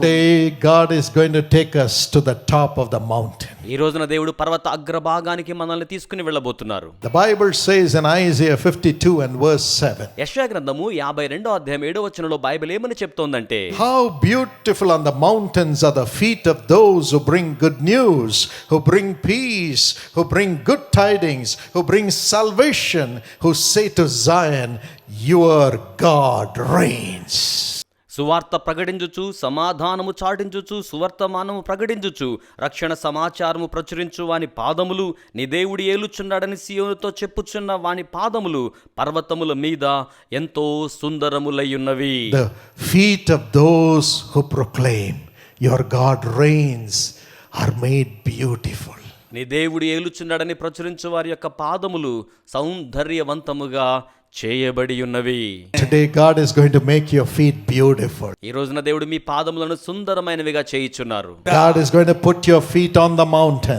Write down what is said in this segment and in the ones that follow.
Today, God is going to take us to the top of the mountain. ఈ రోజున దేవుడు పర్వత అగ్రభాగానికి మనల్ని తీసుకుని వెళ్ళబోతున్నారు The Bible says in Isaiah 52 and verse 7 యశా గ్రంథము యాభై రెండో అధ్యాయం ఏడో వచనంలో బైబిల్ ఏమని చెప్తోందంటే How beautiful on the mountains are the feet of those who bring good news, who bring peace, who bring good tidings, who bring salvation, who say to Zion, Your God reigns. సువార్త ప్రకటించుచు సమాధానము చాటించుచు సువర్తమానము ప్రకటించుచు రక్షణ సమాచారము ప్రచురించు వాని పాదములు నీ దేవుడి ఏలుచున్నాడని సియోనుతో చెప్పుచున్న వాని పాదములు పర్వతముల మీద ఎంతో సుందరములయ్యున్నవి feet of those who proclaim, Your God reigns, are made beautiful. నీ దేవుడు ఏలుచున్నాడని ప్రచురించు వారి యొక్క పాదములు సౌందర్యవంతముగా చేయబడి ఉన్నవి Today, God is going to make your feet beautiful. ఈ రోజున దేవుడు మీ పాదములను సుందరమైనవిగా చేయుచున్నారు God is going to put your feet on the mountain.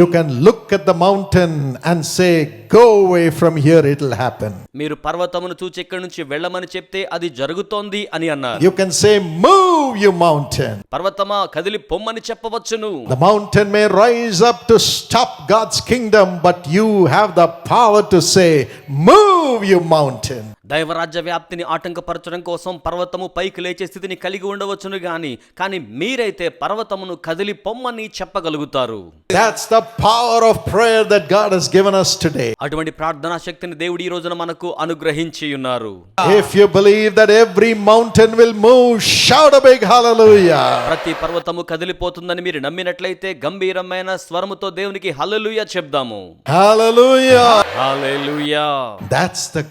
you can look at the mountain and say, Go away from here, it'll happen. మీరు పర్వతమును చూచి ఇక్కడి నుంచి వెళ్ళమని చెప్తే అది జరుగుతోంది అని అన్నారు You can say, Move, you mountain. పర్వతమా కదిలి పొమ్మని చెప్పవచ్చును The mountain may rise up to stop God's kingdom, but you have the power to say, Move, you mountain. దైవరాజ్య వ్యాప్తిని ఆటంకపరచడం కోసం పర్వతము పైకి లేచే స్థితిని కలిగి ఉండవచ్చును గాని కానీ మీరైతే పర్వతమును కదిలి పొమ్మని చెప్పగలుగుతారు That's the power of prayer that God has given us today. అటువంటి ప్రార్థనా శక్తిని దేవుడు ఈ రోజున మనకు అనుగ్రహించి ఉన్నారు If you believe that every mountain will move, shout a big hallelujah. ప్రతి పర్వతము కదిలిపోతుందని మీరు నమ్మినట్లయితే గంభీరమైన స్వరముతో దేవునికి hallelujah చెప్దాము Hallelujah. Hallelujah That's the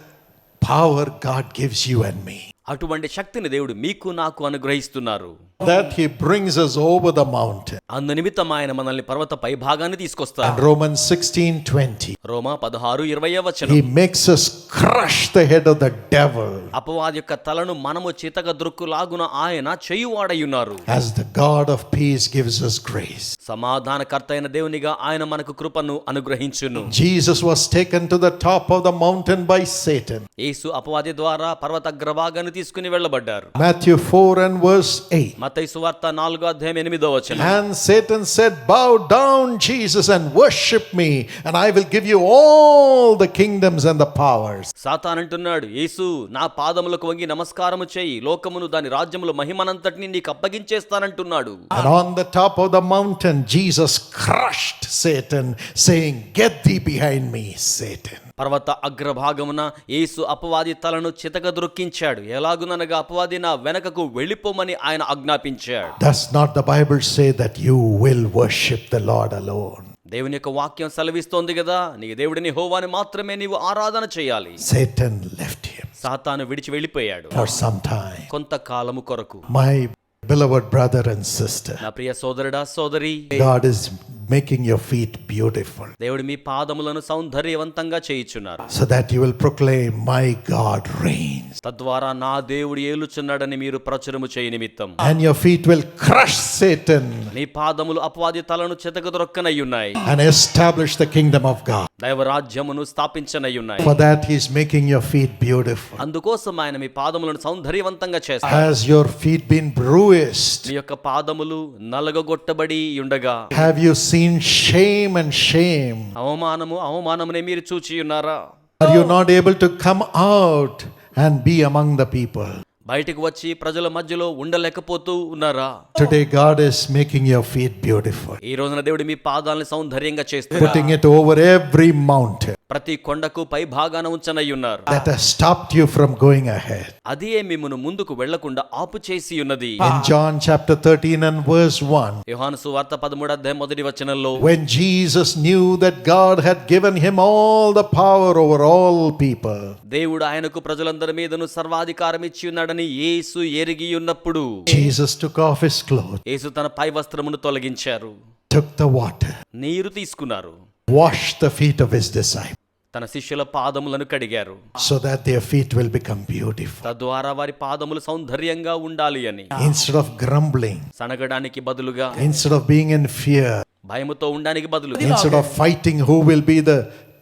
power God gives you and మీ అటువంటి శక్తిని దేవుడు మీకు నాకు అనుగ్రహిస్తున్నారు. That He brings us over the mountain. అందు నిమిత్తం ఆయన మనల్ని పర్వత పై భాగాన్ని తీసుకొస్తారు And Romans 16 20. రోమా పదహారు ఇరవై వచనం He makes us crush the head of the devil అపవాది యొక్క తలను మనము చితక దృక్కులాగున ఆయన చేయువాడయున్నారు as the God of peace gives us grace. సమాధానకర్త అయిన దేవునిగా ఆయన మనకు కృపను అనుగ్రహించును Jesus was taken to the top of the mountain by Satan. యేసు అపవాది ద్వారా పర్వత అగ్రభాగాన్ని తీసుకుని వెళ్ళబడ్డారు Matthew 4 and verse 8. మత్తయి సువార్త నాలుగో అధ్యాయం ఎనిమిదో వచనం And Satan said, Bow down, Jesus, and worship me, and I will give you all the kingdoms and the powers. Satan అంటున్నాడు యేసు నా పాదములకు వంగి నమస్కారము చేయి లోకమును దాని రాజ్యములు మహిమనంతటిని నీకు అప్పగించేస్తానంటున్నాడు And on the top of the mountain, Jesus crushed Satan, saying, Get thee behind me, Satan. పర్వత అగ్రభాగమున యేసు అపవాది తలను చితక దొరికించాడు. ఎలాగుననగా అపవాది నా వెనకకు వెళ్ళిపోమని ఆయన ఆజ్ఞాపించాడు. Does not the Bible say that you will worship the Lord alone? దేవుని యొక్క వాక్యం సెలవిస్తోంది కదా నీ దేవుడిని హోవాని మాత్రమే నీవు ఆరాధన చేయాలి. Satan left him సాతాను విడిచి వెళ్ళిపోయాడు. for some time. కొంతకాలము కొరకు. My beloved brother and sister, నా ప్రియ సోదరుడా సోదరి. God is making your feet beautiful దేవుడు మీ పాదములను సౌందర్యవంతంగా చేయుచున్నారు so that you will proclaim, My God reigns. తద్వారా నా దేవుడు ఏలుచున్నాడని మీరు ప్రచురము చేయ నిమిత్తం And your feet will crush Satan నీ పాదములు అపవాది తలను చెతకదొరక్కనయ్యున్నాయి and establish the kingdom of God. దైవరాజ్యమును స్థాపించనయ్యున్నాయి For that, He's making your feet beautiful. అందుకోసం ఆయన మీ పాదములను సౌందర్యవంతంగా చేస్తారు Has your feet been bruised? మీ యొక్క పాదములు నలగగొట్టబడి ఉండగా Have you seen shame and shame? అవమానము అవమానమునే మీరు చూచి ఉన్నారా Are you not able to come out and be among the people? బయటకు వచ్చి ప్రజల మధ్యలో ఉండలేకపోతూ ఉన్నారా Today, God is making your feet beautiful, ఈ రోజున దేవుడు మీ పాదాలను సౌందర్యంగా చేస్తారు putting it over every mountain. ప్రతి కొండకు పై భాగాన ఉంచనయ్యున్నారు that has stopped you from going ahead. అదే మిమ్మను ముందుకు వెళ్లకుండా ఆపు చేసి ఉన్నది In John chapter 13 and verse 1, యోహాను సువార్త పదమూడు అధ్యాయం మొదటి వచనంలో when Jesus knew that God had given him all the power over all people, దేవుడు ఆయనకు ప్రజలందరి మీదను సర్వాధికారం ఇచ్చి ఉన్నాడని ఉన్నప్పుడు జీసస్ ఆఫ్ హిస్ క్లోత్ యేసు తన పై వస్త్రమును తొలగించారు. తీసుకున్నారు. Wash the feet of his disciple తన శిష్యుల పాదములను కడిగారు. So that feet will become beautiful తద్వారా వారి పాదములు సౌందర్యంగా ఉండాలి అని. ఇన్స్టెడ్ ఆఫ్ గ్రంబ్లింగ్ సనగడానికి బదులుగా ఇన్స్టెడ్ భయముతో ఉండడానికి బదులు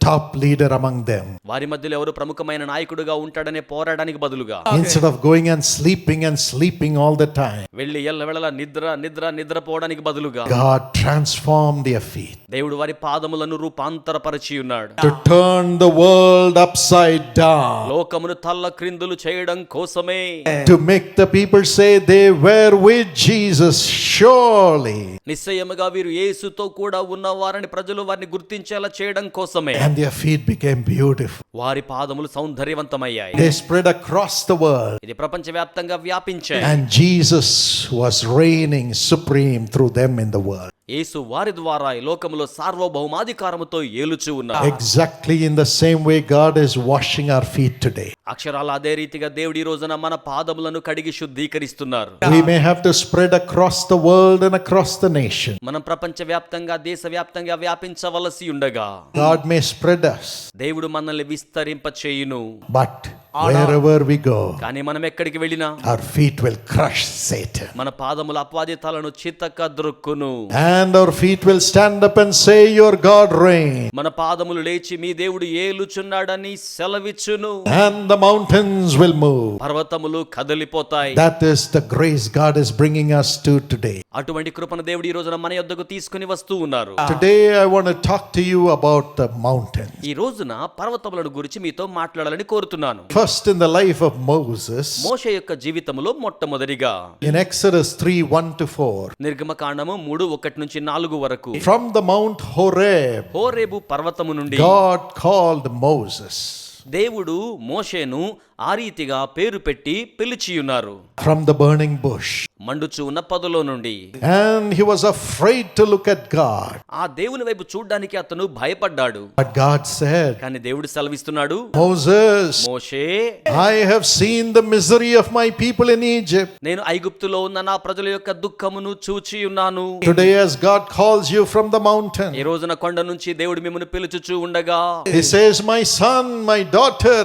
top leader among them, వారి మధ్యలో ఎవరు ప్రముఖమైన నాయకుడుగా ఉంటాడనే పోరాడానికి బదులుగా instead of going and sleeping and sleeping all the time, వెళ్ళి ఎల్లవెళలా నిద్ర నిద్ర నిద్రపోవడానికి బదులుగా God transformed their feet దేవుడు వారి పాదములను రూపాంతరపరిచి ఉన్నాడు to turn the world upside down, లోకమును తల్ల క్రిందులు చేయడం కోసమే to make the people say they were with Jesus, surely. నిశ్చయముగా వీరు యేసుతో కూడా ఉన్నవారని ప్రజలు వారిని గుర్తించేలా చేయడం కోసమే And their feet became beautiful. వారి పాదములు సౌందర్యవంతమయ్యాయి They spread across the world, ఇది ప్రపంచవ్యాప్తంగా వ్యాపించాయి and Jesus was reigning supreme through them in the world. యేసు వారి ద్వారా ఈ లోకములో సార్వభౌమాధికారముతో ఏలుచు ఉన్నారు Exactly in the same way, God is washing our feet today. అక్షరాలు అదే రీతిగా దేవుడి రోజున మన పాదములను కడిగి శుద్ధీకరిస్తున్నారు We may have to spread across the world and across the nation. మనం ప్రపంచవ్యాప్తంగా దేశవ్యాప్తంగా వ్యాపించవలసి ఉండగా God may spread us, దేవుడు మనల్ని విస్తరింప చేయును but wherever we go, కానీ మనం ఎక్కడికి వెళ్ళినా our feet will crush Satan. మన పాదముల అపవాదితాలను చిత్తక ద్రొక్కును And our feet will stand up and say, Your God reigns. మన పాదములు లేచి మీ దేవుడు ఏలుచున్నాడని సెలవిచ్చును And the mountains will move. పర్వతములు కదిలిపోతాయి That is the grace God is bringing us to today. అటువంటి కృపను దేవుడు ఈ రోజున మన యొద్దకు తీసుకుని వస్తూ ఉన్నారు Today, I want to talk to you about the mountain. ఈ రోజున పర్వతములను గురించి మీతో మాట్లాడాలని కోరుతున్నాను First, in the life of Moses, మోషే యొక్క జీవితంలో మొట్టమొదటిగా in Exodus 3 1 to 4, నిర్గమకాండము మూడు ఒకటి నుంచి నాలుగు వరకు from the Mount Horeb, Horeb పర్వతము నుండి God called Moses. దేవుడు మోషేను ఆ రీతిగా పేరు పెట్టి పిలిచియున్నారు from the burning bush. మండుచు ఉన్న పదులో నుండి And he was afraid to look at God. ఆ దేవుని వైపు చూడ్డానికి అతను భయపడ్డాడు But God said, కానీ దేవుడు సెలవిస్తున్నాడు Moses, Moshe I have seen the misery of my people in Egypt. నేను ఐగుప్తులో ఉన్న నా ప్రజల యొక్క దుఃఖమును చూచి ఉన్నాను Today, as God calls you from the mountain, ఈ రోజున కొండ నుంచి దేవుడు మిమ్మల్ని పిలుచుచూ ఉండగా He says, My son, my daughter,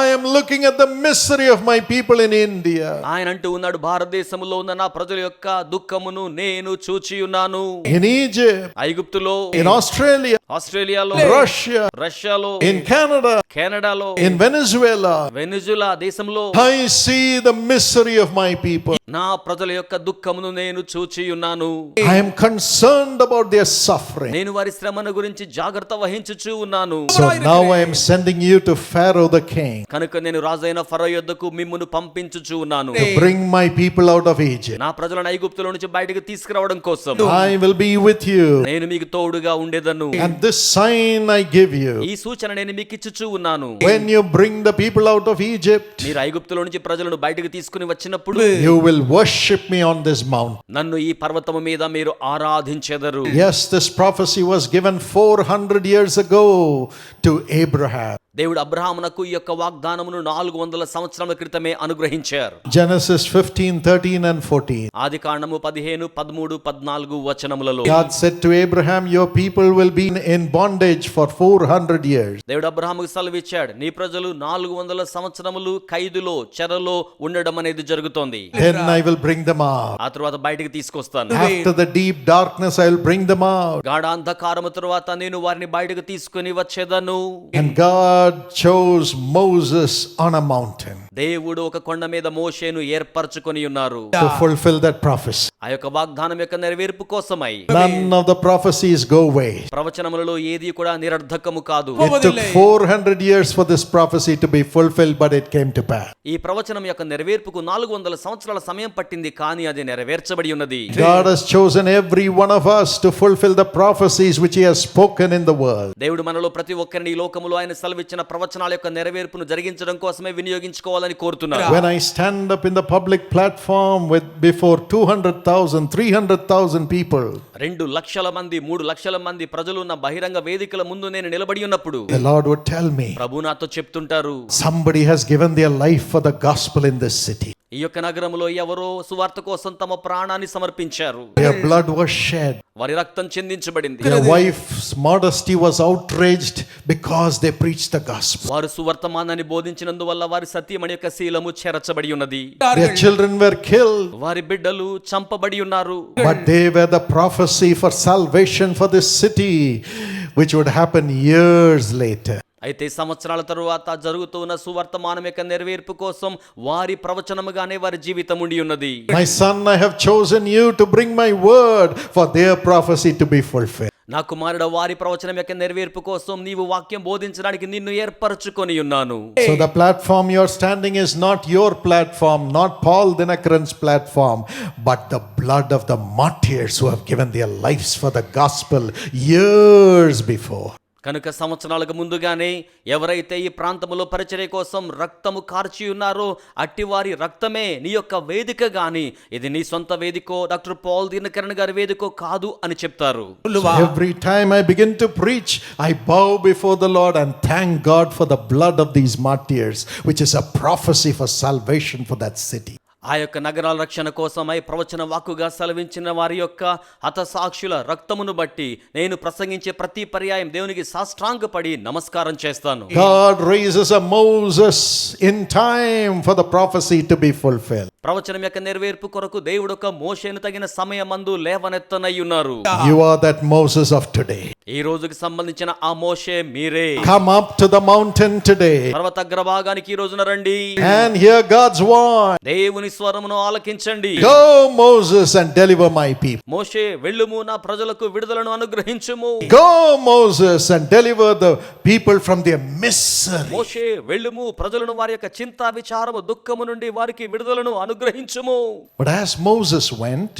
I am looking at the misery of my people in India, ఆయన అంటూ ఉన్నాడు భారతదేశంలో ఉన్న నా ప్రజల యొక్క దుఃఖమును నేను చూచి ఉన్నాను in Egypt, ఐగుప్తులో in Australia, ఆస్ట్రేలియాలో Russia, రష్యాలో in Canada, కెనడాలో in Venezuela. వెనుజులా దేశంలో I see the misery of my people. నా ప్రజల యొక్క దుఃఖమును నేను చూచి ఉన్నాను I am concerned about their suffering. నేను వారి శ్రమను గురించి జాగ్రత్త వహించుచూ ఉన్నాను So now I am sending you to Pharaoh the king కనుక నేను రాజైన ఫరో యొద్దకు మిమ్మును పంపించుచూ ఉన్నాను to bring my people out of Egypt. నా ప్రజలను ఐగుప్తులో నుంచి బయటకు తీసుకురావడం కోసం I will be with you. నేను మీకు తోడుగా ఉండేదను And this sign I give you ఈ సూచన నేను మీకు ఇచ్చుచూ ఉన్నాను when you bring the people out of Egypt, మీరు ఐగుప్తులో నుంచి ప్రజలను బయటకు తీసుకుని వచ్చినప్పుడు you will worship me on this mountain. నన్ను ఈ పర్వతము మీద మీరు ఆరాధించెదరు Yes, this prophecy was given 400 years ago to Abraham. దేవుడు అబ్రహామునకు ఈ యొక్క వాగ్దానమును నాలుగు వందల సంవత్సరాల క్రితమే అనుగ్రహించారు Genesis 15, 13, and 14. ఆది కాండము పదిహేను పదమూడు పద్నాలుగు వచనములలో God said to Abraham, Your people will be in bondage for 400 years. దేవుడు అబ్రహాముకు సెలవిచ్చాడు నీ ప్రజలు నాలుగు వందల సంవత్సరములు ఖైదులో చెరలో ఉండడం అనేది జరుగుతోంది Then I will bring them out. ఆ తర్వాత బయటికి తీసుకొస్తాను After the deep darkness, I will bring them out. గాఢ అంధకారము తరువాత నేను వారిని బయటకు తీసుకుని వచ్చేదను And God chose Moses on a mountain దేవుడు ఒక కొండ మీద మోషేను ఏర్పరచుకొని ఉన్నారు to fulfill that prophecy. ఆ యొక్క వాగ్దానం యొక్క నెరవేర్పు కోసమై None of the prophecies go away. ప్రవచనములలో ఏది కూడా నిరర్ధకము కాదు It took 400 years for this prophecy to be fulfilled, but it came to pass. ఈ ప్రవచనం యొక్క నెరవేర్పుకు నాలుగు వందల సంవత్సరాల సమయం పట్టింది కానీ అది నెరవేర్చబడి ఉన్నది God has chosen every one of us to fulfill the prophecies which He has spoken in the world. దేవుడు మనలో ప్రతి ఒక్కరిని ఈ లోకములో ఆయన సెలవిచ్చిన ప్రవచనాల యొక్క నెరవేర్పును జరిగించడం కోసమే వినియోగించుకోవాలని కోరుతున్నారు When I stand up in the public platform with before 200,000, 300,000 people, రెండు లక్షల మంది మూడు లక్షల మంది ప్రజలు ఉన్న బహిరంగ వేదికల ముందు నేను నిలబడి ఉన్నప్పుడు the Lord would tell me, ప్రభు నాతో చెప్తుంటారు somebody has given their life for the gospel in this city. ఈ యొక్క నగరంలో ఎవరో సువార్త కోసం తమ ప్రాణాన్ని సమర్పించారు. బ్లడ్ వాస్ వారి రక్తం చెందించబడింది. Wife modesty was outraged they preach the gospel వారు సువార్త మానాన్ని బోధించినందువల్ల వారి సత్యమణి యొక్క శీలము చేరచబడి ఉన్నది. చిల్డ్రన్ వర్ వారి బిడ్డలు చంపబడి ఉన్నారు. But for salvation for this అయితే సంవత్సరాల తరువాత జరుగుతున్న సువర్తమానం యొక్క నెరవేర్పు కోసం వారి ప్రవచనముగానే వారి జీవితం ఉండి ఉన్నది. My son I have chosen you to bring my word for their prophecy to be fulfil నా కుమారుడు వారి ప్రవచనం యొక్క నెరవేర్పు కోసం నీవు వాక్యం బోధించడానికి నిన్ను ఏర్పరచుకొని ఉన్నాను. So the platform your standing is not your platform not Paul Dinakaran's platform but the blood of the martyrs who have given their lives for the gospel years before కనుక సంవత్సరాలకు ముందుగానే ఎవరైతే ఈ ప్రాంతంలో పరిచయం కోసం రక్తము కార్చి ఉన్నారో అట్టివారి రక్తమే నీ యొక్క వేదిక గాని. ఇది నీ సొంత వేదికో డాక్టర్ పాల్ దీనకరణ్ గారి వేదికో కాదు అని చెప్తారు. Every I begin to preach I bow before the Lord and thank God for blood of these martyrs which is a prophecy for salvation for that city ఆ యొక్క నగరాల రక్షణ కోసమై ప్రవచన వాక్కుగా సెలవించిన వారి యొక్క హతసాక్షుల రక్తమును బట్టి నేను ప్రసంగించే ప్రతి పర్యాయం దేవునికి సాష్టాంగపడి నమస్కారం చేస్తాను God raises a Moses in time for the prophecy to be fulfilled. ప్రవచనం యొక్క నెరవేర్పు కొరకు దేవుడు ఒక మోషేను తగిన సమయమందు లేవనెత్తనై ఉన్నారు You are that Moses of today. ఈ రోజుకి సంబంధించిన ఆ మోషే మీరే Come up to the mountain today పర్వత అగ్రభాగానికి ఈ రోజున రండి and hear God's word. దేవుని స్వరమును ఆలకించండి Go, Moses, and deliver my people. మోషే వెళ్ళుము నా ప్రజలకు విడుదలను అనుగ్రహించుము Go, Moses, and deliver the people from their misery. మోషే వెళ్ళుము ప్రజలను వారి యొక్క చింతా విచారము దుఃఖము నుండి వారికి విడుదలను అనుగ్రహించుము But as Moses went,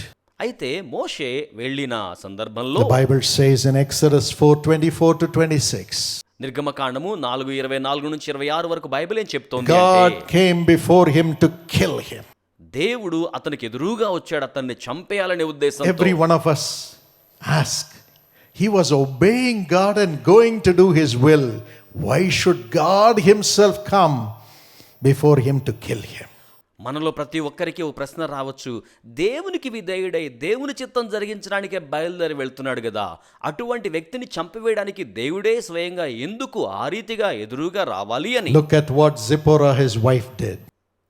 అయితే మోషే వెళ్ళిన సందర్భంలో the Bible says in Exodus 4 24 to 26, నిర్గమకాండము నాలుగు ఇరవై నాలుగు నుంచి ఇరవై ఆరు వరకు బైబిల్ ఏం చెప్తోంది అంటే, God came before him to kill him. దేవుడు అతనికి ఎదురుగా వచ్చాడు అతన్ని చంపేయాలనే ఉద్దేశం Every one of us ask. He was obeying God and going to do his will. Why should God himself come before him to kill him? మనలో ప్రతి ఒక్కరికి ఓ ప్రశ్న రావచ్చు. దేవునికి విధేయుడై దేవుని చిత్తం జరిగించడానికే బయలుదేరి వెళ్తున్నాడు కదా అటువంటి వ్యక్తిని చంపివేయడానికి దేవుడే స్వయంగా ఎందుకు ఆ రీతిగా ఎదురుగా రావాలి అని? వైఫ్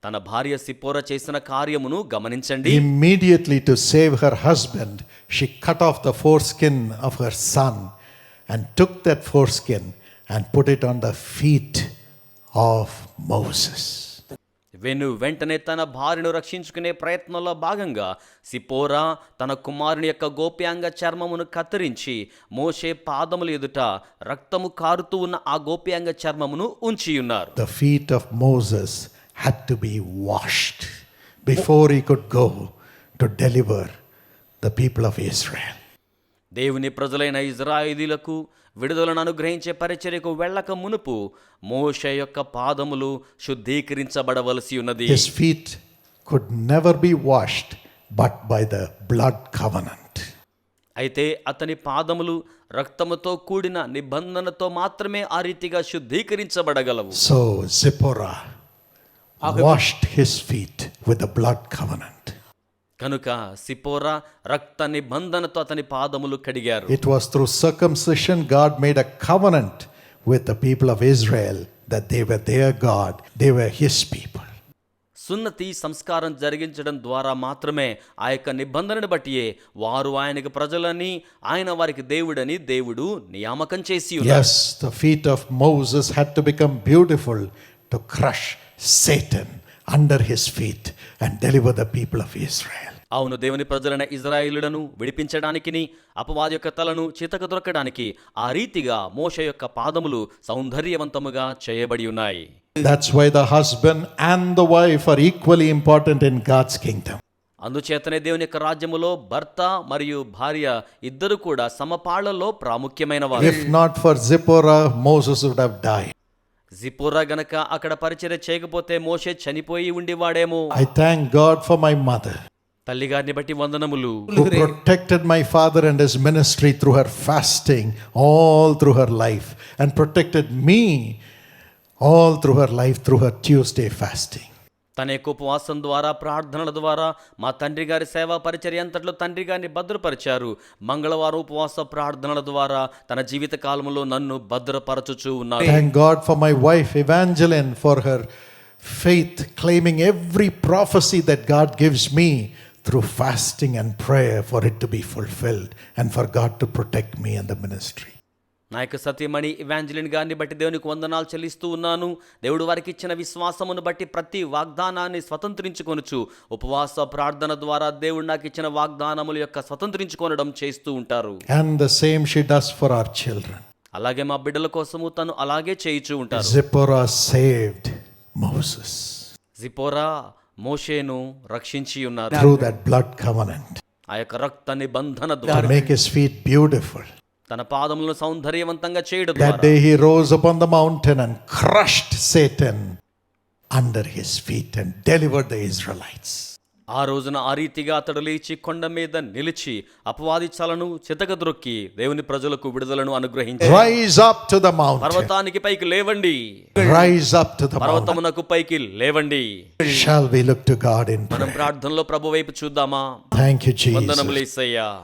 తన భార్య సిపోర చేసిన కార్యమును గమనించండి. Immediately to save her husband she cut off the foreskin of her and took that fore and put it on the feet of Moses వెను వెంటనే తన భార్యను రక్షించుకునే ప్రయత్నంలో భాగంగా సిపోరా తన కుమారుని యొక్క గోప్యాంగ చర్మమును కత్తిరించి మోషే పాదముల ఎదుట రక్తము కారుతూ ఉన్న ఆ గోప్యాంగ చర్మమును ఉంచి ఉన్నారు the feet of Moses had to be washed before he could go to deliver the people of Israel. దేవుని ప్రజలైన ఇజ్రాయిలీలకు విడుదలను అనుగ్రహించే పరిచర్యకు వెళ్ళక మునుపు మోషే యొక్క పాదములు శుద్ధీకరించబడవలసి ఉన్నది His feet could never be washed but by the blood covenant. అయితే అతని పాదములు రక్తముతో కూడిన నిబంధనతో మాత్రమే ఆ రీతిగా శుద్ధీకరించబడగలవు So Zipporah washed his feet with the blood covenant. కనుక సిపోరా రక్త నిబంధనతో అతని పాదములు కడిగారు It was through circumcision God made a covenant with the people of Israel that they were their God, they were his people. సున్నతి సంస్కారం జరిగించడం ద్వారా మాత్రమే ఆ యొక్క నిబంధనను బట్టియే వారు ఆయనకు ప్రజలని ఆయన వారికి దేవుడని దేవుడు నియామకం చేసి ఉన్నారు Yes, the feet of Moses had to become beautiful to crush Satan under his feet and deliver the people of Israel. అవును దేవుని ప్రజలైన ఇజ్రాయిలులను విడిపించడానికిని అపవాది యొక్క తలను చితక దొరకడానికి ఆ రీతిగా మోష యొక్క పాదములు సౌందర్యవంతముగా చేయబడి ఉన్నాయి That's why the husband and the wife are equally important in God's kingdom. అందుచేతనే దేవుని యొక్క రాజ్యములో భర్త మరియు భార్య ఇద్దరు కూడా సమపాళ్లలో ప్రాముఖ్యమైన వారు If not for Zipporah, Moses would have died. జిపోరా గనక అక్కడ పరిచర్య చేయకపోతే మోషే చనిపోయి ఉండేవాడేమో I thank God for my mother తల్లిగారిని బట్టి వందనములు who protected my father and his ministry through her fasting all through her life and protected me all through her life through her Tuesday fasting. తనకు ఉపవాసం ద్వారా ప్రార్థనల ద్వారా మా తండ్రి గారి సేవా పరిచర్ అంతట్లో తండ్రి గారిని భద్రపరిచారు. మంగళవారం ఉపవాస ప్రార్థనల ద్వారా తన జీవిత కాలంలో నన్ను భద్రపరచుచు ఉన్నారు. Thank for my wife for her faith claiming every prophecy that God fasting and prayer for be fulfilled and for God and the నా యొక్క సత్యమణి ఇవాంజలిన్ గారిని బట్టి దేవునికి వందనాలు చెల్లిస్తూ ఉన్నాను. దేవుడు వారికి ఇచ్చిన విశ్వాసమును బట్టి ప్రతి వాగ్దానాన్ని స్వతంత్రించుకొనుచు ఉపవాస ప్రార్థన ద్వారా దేవుడు నాకు ఇచ్చిన వాగ్దానముల యొక్క స్వతంత్రించుకొనడం చేస్తూ ఉంటారు. And the same she does for our children. అలాగే మా బిడ్డల కోసము తను అలాగే చేయిచూ ఉంటారు. Zipporah saved Moses. జిపోరా మోషేను రక్షించి ఉన్నారు. Through that blood covenant. ఆ యొక్క రక్త నిబంధన ద్వారా. make his feet beautiful. తన పాదములను సౌందర్యవంతంగా చేయడం that day he rose upon the mountain and crushed Satan under his feet and delivered the Israelites ఆ రోజున ఆ రీతిగా అతడు లేచి కొండ మీద నిలిచి అపవాది చలను చితకదొరుక్కి దేవుని ప్రజలకు విడుదలను అనుగ్రహించి రైజ్ టు ద పర్వతానికి పైకి లేవండి. రైజ్ పర్వతమునకు పైకి లేవండి. షల్ ప్రార్థనలో ప్రభు వైపు చూద్దామా? థాంక్యూ జీసస్ వందనములు యేసయ్యా.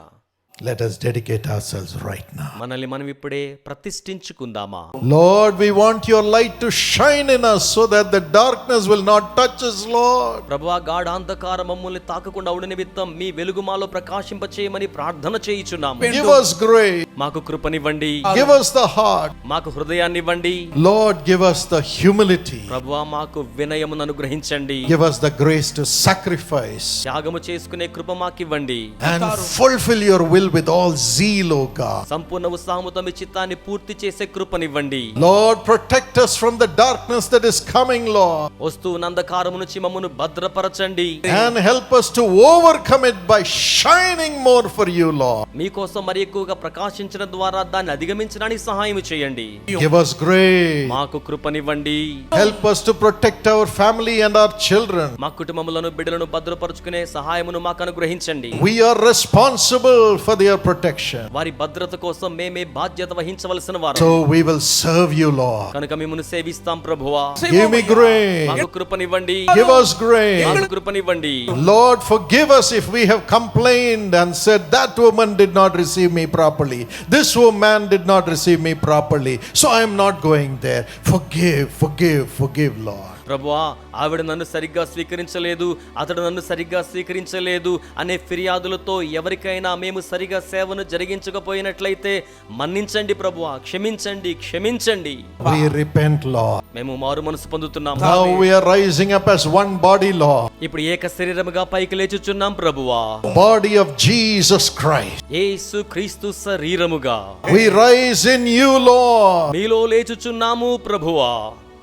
Let us dedicate ourselves right now. మనల్ని మనం ఇప్పుడే ప్రతిష్ఠించుకుందామా Lord, we want your light to shine in us so that the darkness will not touch us, Lord. ప్రభా గాఢాంధకార మమ్మల్ని తాకకుండా ఉండి నిమిత్తం మీ వెలుగు మాలో ప్రకాశింప చేయమని ప్రార్థన చేయుచున్నాము Give us grace. మాకు కృపనివ్వండి Give us the heart. మాకు హృదయాన్ని ఇవ్వండి Lord, give us the humility. ప్రభువా మాకు వినయమును అనుగ్రహించండి Give us the grace to sacrifice త్యాగము చేసుకునే కృప మాకివ్వండి and fulfill your will with all zeal, O God. సంపూర్ణ ఉత్సాహముతో మీ చిత్తాన్ని పూర్తి చేసే కృపనివ్వండి Lord, protect us from the darkness that is coming, Lord, వస్తూ నందకారము నుంచి మమ్మను భద్రపరచండి and help us to overcome it by shining more for you, Lord. మీకోసం మరి ఎక్కువగా ప్రకాశించడం ద్వారా దాన్ని అధిగమించడానికి సహాయం చేయండి Give us grace. మాకు కృపనివ్వండి Help us to protect our family and our children. మా కుటుంబములను బిడ్డలను భద్రపరుచుకునే సహాయమును మాకు అనుగ్రహించండి We are responsible for their protection. వారి భద్రత కోసం మేమే బాధ్యత వహించవలసిన వారు So we will serve you, Lord. కనుక మిమ్మల్ని సేవిస్తాం ప్రభువా Give me grace. మాకు కృపనివ్వండి Give us grace. మాకు కృపనివ్వండి Lord, forgive us if we have complained and said that woman did not receive me properly. This woman did not receive me properly. So I am not going there. Forgive, forgive, forgive, Lord. ప్రభువా ఆవిడ నన్ను సరిగ్గా స్వీకరించలేదు అతడు నన్ను సరిగ్గా స్వీకరించలేదు అనే ఫిర్యాదులతో ఎవరికైనా మేము సరిగా సేవను జరిగించకపోయినట్లయితే మన్నించండి ప్రభువా క్షమించండి క్షమించండి We repent, Lord. మేము మారు మనసు పొందుతున్నాం Now we are rising up as one body, Lord. ఇప్పుడు ఏక శరీరముగా పైకి లేచుచున్నాం ప్రభువా Body of Jesus Christ. యేసు క్రీస్తు శరీరముగా We rise in you, Lord. మీలో లేచుచున్నాము ప్రభువా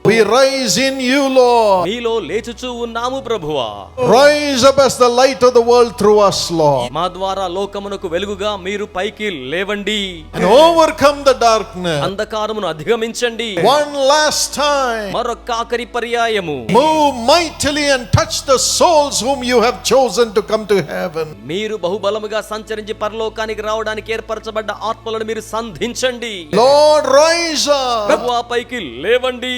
We rise in you, Lord. మీలో లేచుచూ ఉన్నాము ప్రభువా Rise up as the light of the world through us, Lord. మా ద్వారా లోకమునకు వెలుగుగా మీరు పైకి లేవండి And overcome the darkness. అంధకారమును అధిగమించండి One last time. మరొక్క ఆఖరి పర్యాయము Move mightily and touch the souls whom you have chosen to come to heaven. మీరు బహుబలముగా సంచరించి పరలోకానికి రావడానికి ఏర్పరచబడ్డ ఆత్మలను మీరు సంధించండి Lord, rise up. ప్రభువా పైకి లేవండి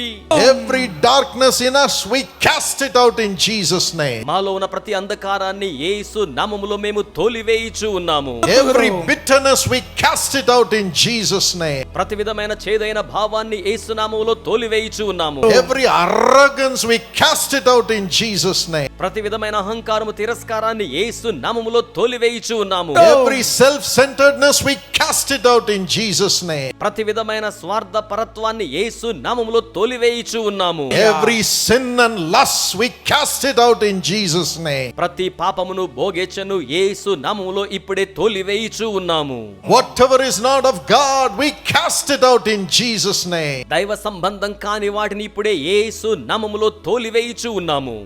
every darkness in us we cast it out in jesus name. మాలో ఉన్న ప్రతి అంధకారాన్ని యేసు నామములో మేము తోలివేయుచు ఉన్నాము. Every bitterness we cast it out in jesus name. ప్రతి విధమైన చేదైన భావాన్ని యేసు నామములో తోలివేయుచు ఉన్నాము. Every arrogance we cast it out in jesus name. ప్రతి విధమైన అహంకారము తిరస్కారాన్ని యేసు నామములో తోలివేయుచు ఉన్నాము. Every self centredness we cast it out in jesus name. ప్రతి విధమైన స్వార్థ పరత్వాన్ని యేసు నామములో తోలివేయుచు నిలిచి ఉన్నాము. Every sin and lust we cast it out in Jesus name ప్రతి పాపమును భోగేచ్చను యేసు నామములో ఇప్పుడే తోలివేయిచు ఉన్నాము. Whatever is not of God we cast it out in Jesus name దైవ సంబంధం కాని వాటిని ఇప్పుడే యేసు నామములో తోలివేయిచు ఉన్నాము.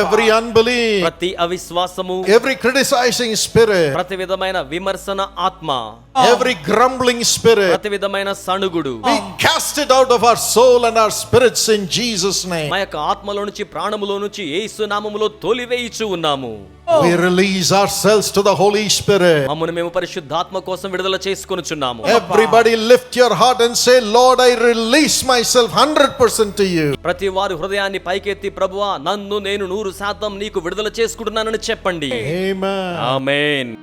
ఎవ్రీ అన్బిలీఫ్ ప్రతి అవిశ్వాసము ఎవ్రీ క్రిటిసైజింగ్ స్పిరిట్ ప్రతి విధమైన విమర్శన ఆత్మ ఎవ్రీ గ్రంబ్లింగ్ స్పిరిట్ ప్రతి విధమైన సణుగుడు. We cast it out of our soul and our spirits in Jesus' name. మా యొక్క ఆత్మలో నుంచి ప్రాణములో నుంచి యేసు నామములో తోలివేయిచు ఉన్నాము We release ourselves to the Holy Spirit. మమ్మను మేము పరిశుద్ధాత్మ కోసం విడుదల చేసుకొనుచున్నాము Everybody lift your heart and say, Lord, I release myself 100% to you. ప్రతి వారు హృదయాన్ని పైకెత్తి ప్రభువా నన్ను నేను నూరు శాతం నీకు విడుదల చేసుకుంటున్నానని చెప్పండి Amen. ఆమేన్